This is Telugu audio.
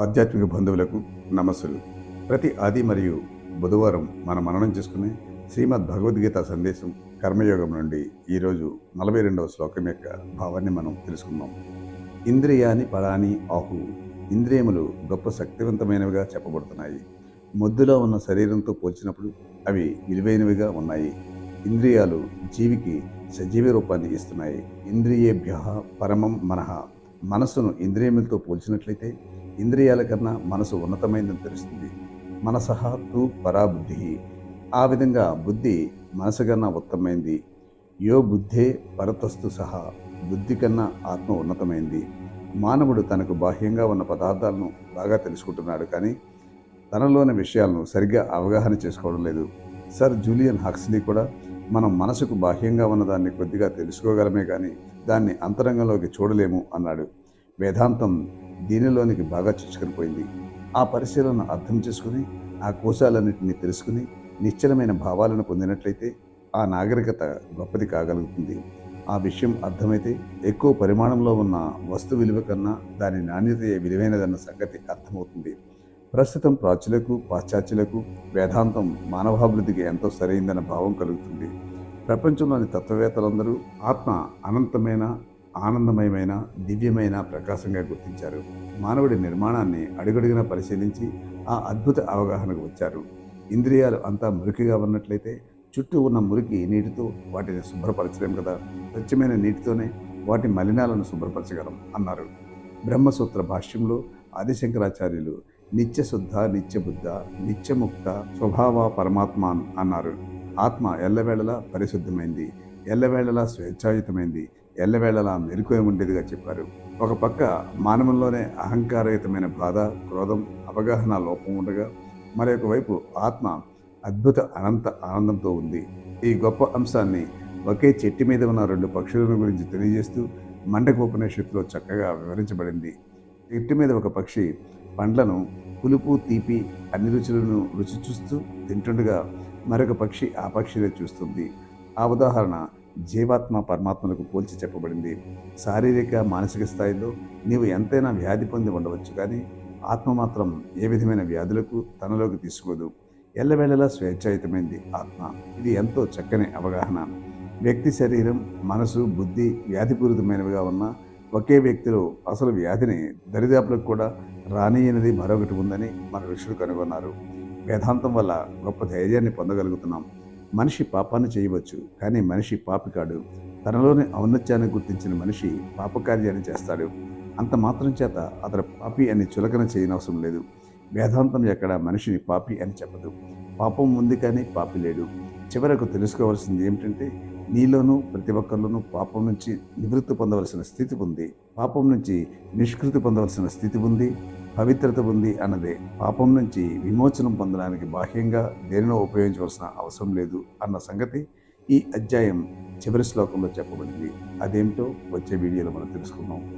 ఆధ్యాత్మిక బంధువులకు నమస్సులు. ప్రతి ఆది మరియు బుధవారం మనం మననం చేసుకునే శ్రీమద్ భగవద్గీత సందేశం కర్మయోగం నుండి ఈరోజు నలభై రెండవ శ్లోకం యొక్క భావాన్ని మనం తెలుసుకుందాం. ఇంద్రియాని పడాని ఆహు ఇంద్రియములు గొప్ప శక్తివంతమైనవిగా చెప్పబడుతున్నాయి. మొద్దులో ఉన్న శరీరంతో పోల్చినప్పుడు అవి విలువైనవిగా ఉన్నాయి. ఇంద్రియాలు జీవికి సజీవ రూపాన్ని ఇస్తున్నాయి. ఇంద్రియేభ్య పరమం మనః మనసును ఇంద్రియములతో పోల్చినట్లయితే ఇంద్రియాల కన్నా మనసు ఉన్నతమైందని తెలుస్తుంది. మనసహ తు పరాబుద్ధి. ఆ విధంగా బుద్ధి మనసు కన్నా ఉత్తమైంది యో బుద్ధే పరతస్తు సహా. బుద్ధి కన్నా ఆత్మ ఉన్నతమైంది. మానవుడు తనకు బాహ్యంగా ఉన్న పదార్థాలను బాగా తెలుసుకుంటున్నాడు కానీ తనలోని విషయాలను సరిగ్గా అవగాహన చేసుకోవడం లేదు. సర్ జూలియన్ హక్స్లీ కూడా మనం మనసుకు బాహ్యంగా ఉన్నదాన్ని కొద్దిగా తెలుసుకోగలమే కానీ దాన్ని అంతరంగంలోకి చూడలేము అన్నాడు. వేదాంతం దీనిలోనికి బాగా చిచ్చుకొని ఆ పరిశీలన అర్థం చేసుకుని ఆ కోశాలన్నింటినీ తెలుసుకుని నిశ్చలమైన భావాలను పొందినట్లయితే ఆ నాగరికత గొప్పది కాగలుగుతుంది. ఆ విషయం అర్థమైతే ఎక్కువ పరిమాణంలో ఉన్న వస్తు విలువ కన్నా దాని నాణ్యత విలువైనదన్న సంగతి అర్థమవుతుంది. ప్రస్తుతం ప్రాచులకు పాశ్చాత్యులకు వేదాంతం మానవాభివృద్ధికి ఎంతో సరైందన్న భావం కలుగుతుంది. ప్రపంచంలోని తత్వవేత్తలందరూ ఆత్మ అనంతమైన ఆనందమయమైన దివ్యమైన ప్రకాశంగా గుర్తించారు. మానవుడి నిర్మాణాన్ని అడుగడుగునా పరిశీలించి ఆ అద్భుత అవగాహనకు వచ్చారు. ఇంద్రియాలు అంతా మురికిగా ఉన్నట్లయితే చుట్టూ ఉన్న మురికి నీటితో వాటిని శుభ్రపరచలేం కదా? స్వచ్ఛమైన నీటితోనే వాటి మలినాలను శుభ్రపరచగలం అన్నారు. బ్రహ్మసూత్ర భాష్యంలో ఆదిశంకరాచార్యులు నిత్యశుద్ధ నిత్యబుద్ధ నిత్యముక్త స్వభావ పరమాత్మాన్ అన్నారు. ఆత్మ ఎల్లవేళలా పరిశుద్ధమైంది ఎల్లవేళలా స్వేచ్ఛాయుతమైంది ఎల్లవేళలా మెరుకువే ఉండేదిగా చెప్పారు. ఒక పక్క మానవంలోనే అహంకారయుతమైన బాధ క్రోధం అవగాహన లోపం ఉండగా మరొక వైపు ఆత్మ అద్భుత అనంత ఆనందంతో ఉంది. ఈ గొప్ప అంశాన్ని ఒకే చెట్టు మీద ఉన్న రెండు పక్షులను గురించి తెలియజేస్తూ మండక ఉపనిషత్తులో చక్కగా వివరించబడింది. చెట్టు మీద ఒక పక్షి పండ్లను పులుపు తీపి అన్ని రుచులను రుచి చూస్తూ తింటుండగా మరొక పక్షి ఆ పక్షినే చూస్తుంది. ఆ ఉదాహరణ జీవాత్మ పరమాత్మలకు పోల్చి చెప్పబడింది. శారీరక మానసిక స్థాయిలో నీవు ఎంతైనా వ్యాధి పొంది ఉండవచ్చు కానీ ఆత్మ మాత్రం ఏ విధమైన వ్యాధులకు తనలోకి తీసుకోదు. ఎల్లవేళలా స్వేచ్ఛాయుతమైంది ఆత్మ. ఇది ఎంతో చక్కని అవగాహన. వ్యక్తి శరీరం మనసు బుద్ధి వ్యాధిపూరితమైనవిగా ఉన్న ఒకే వ్యక్తిలో అసలు వ్యాధిని దరిదాపులకు కూడా రానియనిది మరొకటి ఉందని మన ఋషులు కనుగొన్నారు. వేదాంతం వల్ల గొప్ప ధైర్యాన్ని పొందగలుగుతున్నాం. మనిషి పాపాన్ని చేయవచ్చు కానీ మనిషి పాపి కాడు తనలోని ఔన్నత్యాన్ని గుర్తించిన మనిషి పాపకార్యాన్ని చేస్తాడు. అంత మాత్రం చేత అతడు పాపి అని చులకన చేయనవసరం లేదు. వేదాంతం ఎక్కడ మనిషిని పాపి అని చెప్పదు. పాపం ఉంది కానీ పాపి లేడు. చివరకు తెలుసుకోవాల్సింది ఏమిటంటే నీలోనూ ప్రతి ఒక్కరిలోనూ పాపం నుంచి నివృత్తి పొందవలసిన స్థితి ఉంది. పాపం నుంచి నిష్కృతి పొందవలసిన స్థితి ఉంది. పవిత్రత ఉంది అన్నదే. పాపం నుంచి విమోచనం పొందడానికి బాహ్యంగా దేనినో ఉపయోగించవలసిన అవసరం లేదు అన్న సంగతి ఈ అధ్యాయం చివరి శ్లోకంలో చెప్పబడింది. అదేమిటో వచ్చే వీడియోలో మనం తెలుసుకుందాం.